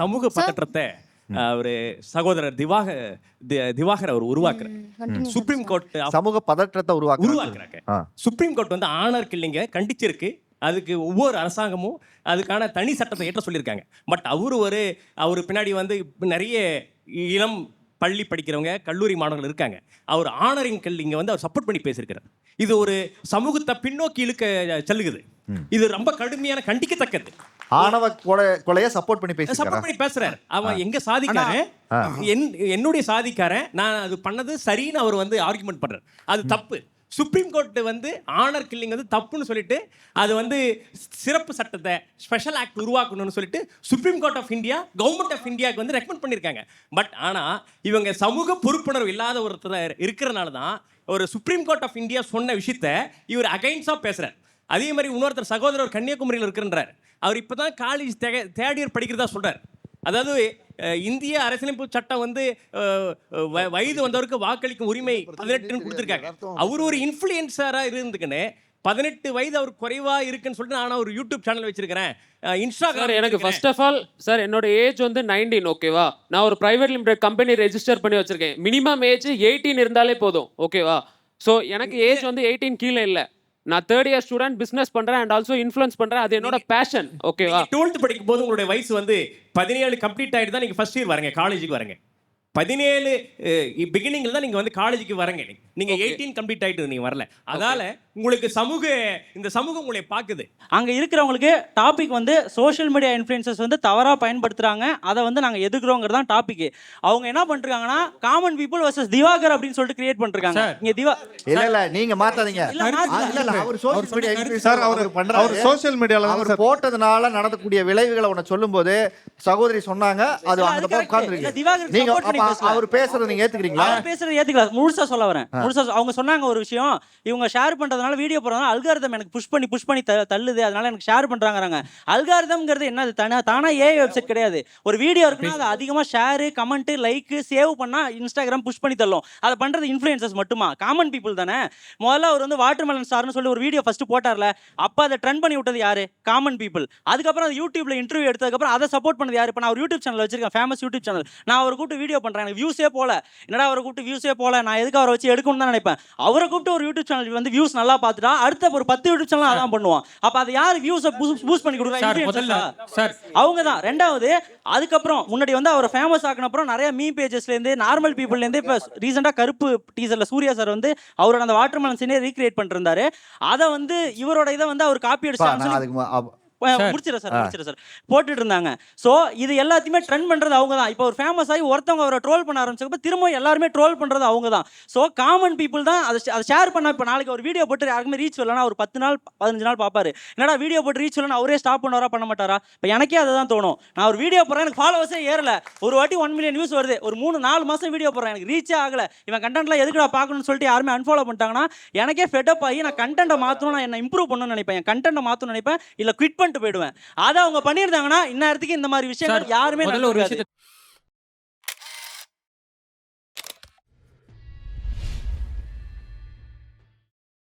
சமூக பதற்றத்தை ஒரு சகோதரர் திவாக திவாகர் அவர் உருவாக்குறார் சுப்ரீம் கோர்ட் சமூக பதற்றத்தை உருவாக்க உருவாக்குறாங்க. சுப்ரீம் கோர்ட் வந்து ஆனர் கில்லிங்க கண்டிச்சிருக்கு. அதுக்கு ஒவ்வொரு அரசாங்கமும் அதுக்கான தனி சட்டத்தை ஏற்ற சொல்லியிருக்காங்க. பட் அவரு ஒரு அவர் பின்னாடி வந்து இப்ப நிறைய இளம் பள்ளி படிக்கிறவங்க கல்லூரி மாணவர்கள் இருக்காங்க. அவர் ஆனரிங் கில்லிங்க வந்து அவர் சப்போர்ட் பண்ணி பேசியிருக்கிறார். இது ஒரு சமூகத்தை பின்னோக்கி இழுக்க செல்லுகுது இது ரொம்ப கடுமையான கண்டிக்கத்தக்கது. ஆணவ கொலை கொலையை சப்போர்ட் பண்ணி சப்போர்ட் பேசிக்கிறான் பண்ணி பேசுறாரு. அவன் எங்க சாதிக்காரன்? என் என்னுடைய சாதிக்காரன். நான் அது பண்ணது சரின்னு அவர் வந்து ஆர்குமெண்ட் பண்றாரு. அது தப்பு. சுப்ரீம் கோர்ட்டு வந்து ஆனர் கில்லிங் வந்து தப்புன்னு சொல்லிட்டு அது வந்து சிறப்பு சட்டத்தை ஸ்பெஷல் ஆக்ட் உருவாக்கணும்னு சொல்லிட்டு supreme court of India government of இந்தியாவுக்கு வந்து ரெக்கமெண்ட் பண்ணியிருக்காங்க. பட் ஆனால் இவங்க சமூக பொறுப்புணர்வு இல்லாத ஒருத்தர் இருக்கிறனால தான் ஒரு சுப்ரீம் கோர்ட் ஆஃப் இந்தியா சொன்ன விஷயத்த இவர் அகைன்ஸ்டாக பேசுகிறார் அதே மாதிரி இன்னொருத்தர் சகோதரர் கன்னியாகுமரியில் இருக்கிறன்றார் அவர் இப்போ தான் காலேஜ் தேர்ட் இயர் படிக்கிறதா சொல்கிறார் அதாவது இந்திய அரசியலமைப்பு சட்டம் வந்து வயது வந்தவருக்கு வாக்களிக்கும் உரிமை பதினெட்டுன்னு கொடுத்துருக்காங்க. அவர் ஒரு இன்ஃப்ளூயன்சராக இருந்துக்குன்னு பதினெட்டு வயது அவர் குறைவா இருக்குன்னு சொல்லிட்டு நான் ஒரு யூடியூப் சேனல் வச்சிருக்கிறேன். சார் இன்ஸ்டாகிராம் எனக்கு ஃபர்ஸ்ட் ஆஃப் ஆல் சார் என்னோட ஏஜ் வந்து நைன்டீன் ஓகேவா நான் ஒரு பிரைவேட் லிமிடெட் கம்பெனி ரெஜிஸ்டர் பண்ணி வச்சிருக்கேன். மினிமம் ஏஜ் எயிட்டீன் இருந்தாலே போதும் ஓகேவா ஸோ எனக்கு ஏஜ் வந்து எயிட்டீன் கீழே இல்லை. நான் தேர்ட் இயர் ஸ்டூடெண்ட் பிஸ்னஸ் பண்றேன் அண்ட் ஆல்சோ இன்ஃப்ளூயன்ஸ் பண்றேன். அது என்னோட பேஷன் ஓகேவா டுவெல்த் படிக்கும் போது உங்களுடைய வயசு வந்து பதினேழு கம்ப்ளீட் ஆயிட்டு தான் நீங்க ஃபர்ஸ்ட் இயர் வரீங்க காலேஜுக்கு வரீங்க. பதினேழு பிகினிங்ல தான் நீங்க வந்து காலேஜுக்கு வரீங்க. நீங்க எயிட்டீன் கம்ப்ளீட் ஆயிட்டு நீங்க வரல. அதால உங்களுக்கு சமூக இந்த சமூகம் உங்களை பாக்குது அங்கே இருக்கிறவங்களுக்கு டாபிக் வந்து சோஷியல் மீடியா இன்ஃப்ளூயன்சஸ் வந்து தவறாக பயன்படுத்துகிறாங்க அதை வந்து நாங்கள் எதுக்குறோங்கிறது தான் டாபிக் அவங்க என்ன பண்ணிருக்காங்கன்னா காமன் பீப்புள் வர்சஸ் திவாகர் அப்படின்னு சொல்லிட்டு கிரியேட் பண்ணிருக்காங்க இங்கே திவா இல்ல இல்ல நீங்க மாத்தாதீங்க. இல்ல, ஆ, மாத்தல. இல்ல இல்ல அவர் சோஷியல் மீடியா சார் அவர் சோஷியல் மீடியால அவர் போட்டதுனால நடக்கக்கூடிய விளைவுகளை உன்னை சொல்லும்போது சகோதரி சொன்னாங்க அது. உட்கார்ந்துருக்கு நீங்க. அவர் பேசுறத நீங்க ஏத்துக்கிறீங்களா? அவர் பேசுறது ஏத்துக்கலாம் முழுசா சொல்ல வரேன். முழுசா அவங்க சொன்னாங்க ஒரு விஷயம். இவங்க ஷேர் பண்றதுனால வீடியோ போறதுனால அல்காரதம் எனக்கு புஷ் பண்ணி புஷ் பண்ணி த- தள்ளுது. அதனால எனக்கு ஷேர் பண்றாங்கறாங்க. அல்காரிதம்ங்கிறது என்னது? தானே தானா ஏஐ வெப்சைட் கிடையாது. ஒரு வீடியோ இருக்குன்னா அதை அதிகமா ஷேர் கமெண்ட் லைக் சேவ் பண்ணா இன்ஸ்டாகிராம் புஷ் பண்ணி தள்ளும். அதை பண்றது இன்ஃப்ளூயன்சஸ் மட்டுமா? காமன் பீப்புள் தானே. முதல்ல அவர் வந்து வாட்டர் மெலன் ஸ்டார்னு சொல்லி ஒரு வீடியோ ஃபர்ஸ்ட் போட்டார்ல. அப்ப அதை ட்ரெண்ட் பண்ணி விட்டது யாரு? காமன் பீப்புள் அதுக்கப்புறம் அது யூடியூப்ல இன்டர்வியூ எடுத்ததுக்கப்புறம் அதை சப்போர்ட் பண்ணது யாரு? இப்போ நான் ஒரு யூடியூப் சேனல் வச்சிருக்கேன் ஃபேமஸ் யூடியூப் சேனல் நான் அவரை கூப்பிட்டு வீடியோ பண்றேன். எனக்கு வியூஸே போல. என்னடா அவரை கூப்பிட்டு வியூஸே போல? நான் எதுக்கு அவரை வச்சு எடுக்கணும்னு தான் நினைப்பேன். அவரை கூப்பிட்டு ஒரு யூடியூப் சேனல் வந்து வியூஸ் நல்லா பார்த்துட்டா அடுத்த ஒரு பத்து யூடியூப் சேனல் அதான் பண்ணுவான். அப்ப அது யார் வியூஸை பூஸ்ட் பண்ணி கொடுக்குறா? சார் அவங்க தான் ரெண்டாவது அதுக்கப்புறம் முன்னாடி வந்து அவர் ஃபேமஸ் ஆக்கின அப்புறம் நிறைய மீ பேஜஸ்லேருந்து நார்மல் பீப்புள்லேருந்து இப்போ ரீசெண்டாக கருப்பு டீசரில் சூர்யா சார் வந்து அவரோட அந்த வாட்டர் மெலன் சீனே ரீக்ரியேட் பண்ணிருந்தாரு அதை வந்து இவரோட இதை வந்து அவர் காப்பி பா, முடிச்சிடறேன் சார் முடிச்சிடறேன் சார். போட்டுட்டு இருந்தாங்க ஸோ இது எல்லாத்தையுமே ட்ரெண்ட் பண்றது அவங்க தான் இப்போ ஒரு ஃபேமஸ் ஆகி ஒருத்தவங்க அவரை ட்ரோல் பண்ண ஆரம்பிச்சப்ப திரும்ப எல்லாருமே ட்ரோல் பண்றது அவங்க தான் ஸோ காமன் பீப்புள் தான் அதை அதை ஷேர் பண்ண இப்போ நாளைக்கு ஒரு வீடியோ போட்டு யாருக்குமே ரீச் வரலனா ஒரு பத்து நாள் பதினஞ்சு நாள் பார்ப்பாரு. என்னடா வீடியோ போட்டு ரீச் வரலனா அவரே ஸ்டாப் பண்ணுவாரா பண்ண மாட்டாரா? இப்போ எனக்கே அதுதான் தோணும். நான் ஒரு வீடியோ போடுறேன் எனக்கு ஃபாலோவர்ஸே ஏறல. ஒரு வாட்டி ஒன் மில்லியன் வியூஸ் வருது. ஒரு மூணு நாலு மாசம் வீடியோ போடுறேன். எனக்கு ரீச்சே ஆகல. இவன் கண்டென்ட்லாம் எதுக்குடா பார்க்கணும்னு சொல்லிட்டு யாருமே அன்ஃபாலோ பண்ணிட்டாங்கன்னா எனக்கே ஃபெட்டப் ஆகி நான் கண்டென்ட்டை மாற்றணும் நான் என்ன இம்ப்ரூவ் பண்ணணும்னு நினைப்பேன். என் கண்டென்ட்டை மாற்றணும்னு நினைப்பேன். இல்லை குவிட் பண்ணிட்டு போயிடுவேன் அதை அவங்க பண்ணியிருந்தாங்கன்னா இந்நேரத்துக்கு இந்த மாதிரி விஷயங்கள் யாருமே முதல்ல ஒரு. விஷயத்தை